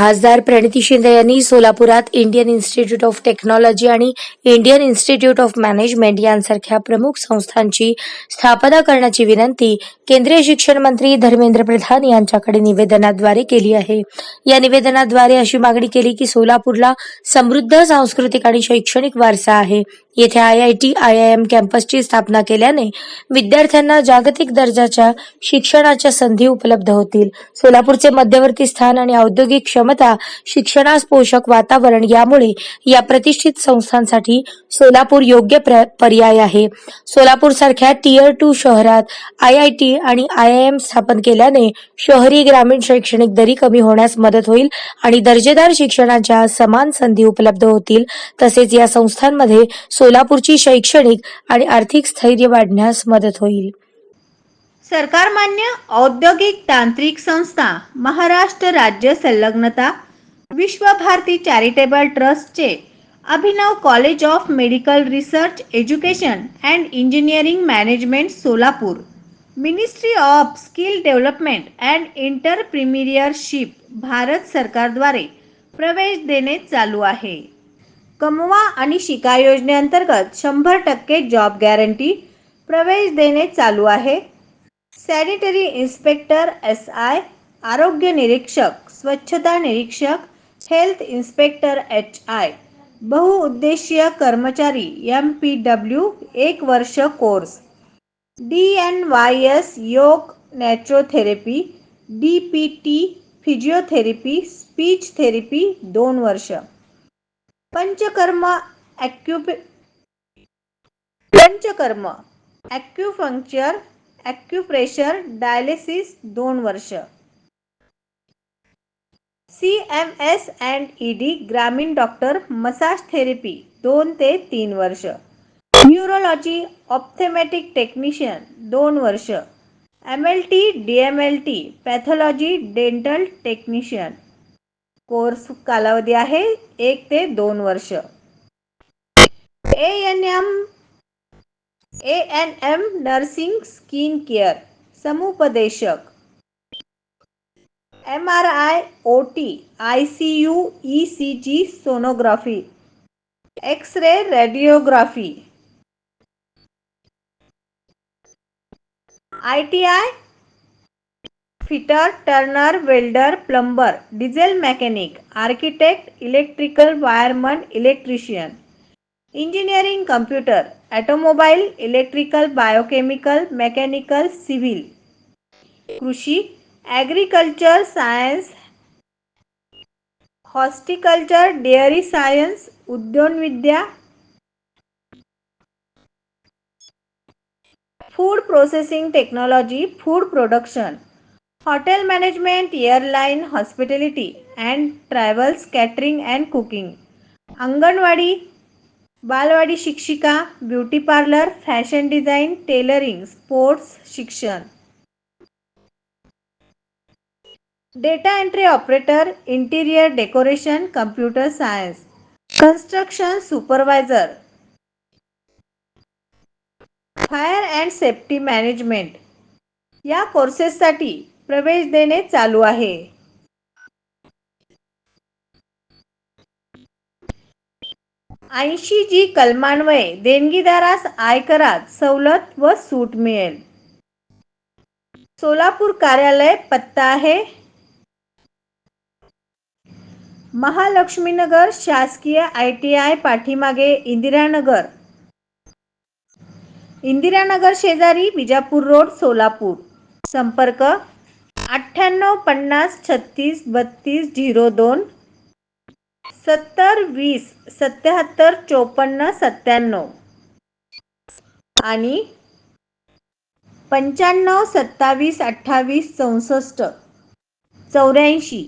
खासदार प्रणिती शिंदे यांनी सोलापुरात इंडियन इन्स्टिट्यूट ऑफ टेक्नॉलॉजी आणि इंडियन इन्स्टिट्यूट ऑफ मॅनेजमेंट यांसारख्या प्रमुख संस्थांची स्थापना करण्याची विनंती केंद्रीय शिक्षण मंत्री धर्मेंद्र प्रधान यांच्याकडे निवेदनाद्वारे केली आहे. या निवेदनाद्वारे अशी मागणी केली की सोलापूरला समृद्ध सांस्कृतिक आणि शैक्षणिक वारसा आहे. येथे I I T I I M कॅम्पसची स्थापना केल्याने विद्यार्थ्यांना जागतिक दर्जाच्या शिक्षणाच्या संधी उपलब्ध होतील. सोलापूरचे मध्यवर्ती स्थान आणि औद्योगिक क्षमता शिक्षणास पोषक वातावरण यामुळे या प्रतिष्ठित संस्थांसाठी सोलापूर योग्य पर्याय आहे. सोलापूर सारख्या टियर टू शहरात आय आय टी आणि आय आय एम स्थापन केल्याने शहरी ग्रामीण शैक्षणिक दरी कमी होण्यास मदत होईल आणि दर्जेदार शिक्षणाच्या समान संधी उपलब्ध होतील. तसेच या संस्थांमध्ये सोलापूरची शैक्षणिक आणि आर्थिक स्थैर्य वाढण्यास मदत होईल. सरकारमान्य औद्योगिक तांत्रिक संस्था महाराष्ट्र राज्य संलग्नता विश्वभारती चॅरिटेबल ट्रस्टचे Abhinav college of medical research education and engineering management Solapur ministry of skill development and entrepreneurship Bharat सरकारद्वारे प्रवेश देणे चालू आहे. कमवा आणि शिका योजनेअंतर्गत शंभर टक्के जॉब गॅरंटी प्रवेश देणे चालू आहे. सॅनिटरी इन्स्पेक्टर एस आय आरोग्य निरीक्षक स्वच्छता निरीक्षक हेल्थ इन्स्पेक्टर एच आय बहुउद्देशीय कर्मचारी एम पी डब्ल्यू एक वर्ष course D N Y S योग naturotherapy D P T physiotherapy speech therapy दोन वर्ष. पंचकर्म ॲक्युपे पंचकर्म ॲक्युफंक्चर ॲक्युप्रेशर डायलिसिस दोन वर्ष. C M S and E D ग्रामीण डॉक्टर मसाज थेरपी दोन ते तीन वर्ष. न्यूरोलॉजी ऑप्थेमॅटिक टेक्निशियन दोन वर्ष. M L T D M L T pathology dental technician course कालावधी आहे एक ते दोन वर्ष. A N M A N M nursing skin care समुपदेशक. M R I O T I C U E C G sonography X ray radiography I T I fitter turner welder plumber diesel mechanic architect electrical wireman electrician. Engineering computer automobile electrical biochemical mechanical civil. कृषी agriculture science horticulture dairy science उद्योनविद्या food processing technology food production. Hotel management airline hospitality and travels catering and cooking. Anganwadi balwadi शिक्षिका beauty parlour fashion design tailoring sports शिक्षण. Data entry operator interior decoration computer science. Construction supervisor. Fire and safety management. या कोर्सेससाठी प्रवेश देणे चालू आहे. ऐंशी जी कलमान्वये देणगीदारास आयकरात सवलत व सूट मिळेल. सोलापूर कार्यालय पत्ता आहे. महालक्ष्मीनगर शासकीय आय टी आय पाठीमागे इंदिरानगर. इंदिरानगर शेजारी विजापूर रोड सोलापूर. संपर्क अठ्ठ्याण्णव पन्नास छत्तीस बत्तीस झिरो दोन. सत्तर वीस सत्याहत्तर चोपन्न सत्त्याण्णव. आणि पंच्याण्णव सत्तावीस अठ्ठावीस चौसष्ट. चौऱ्याऐंशी.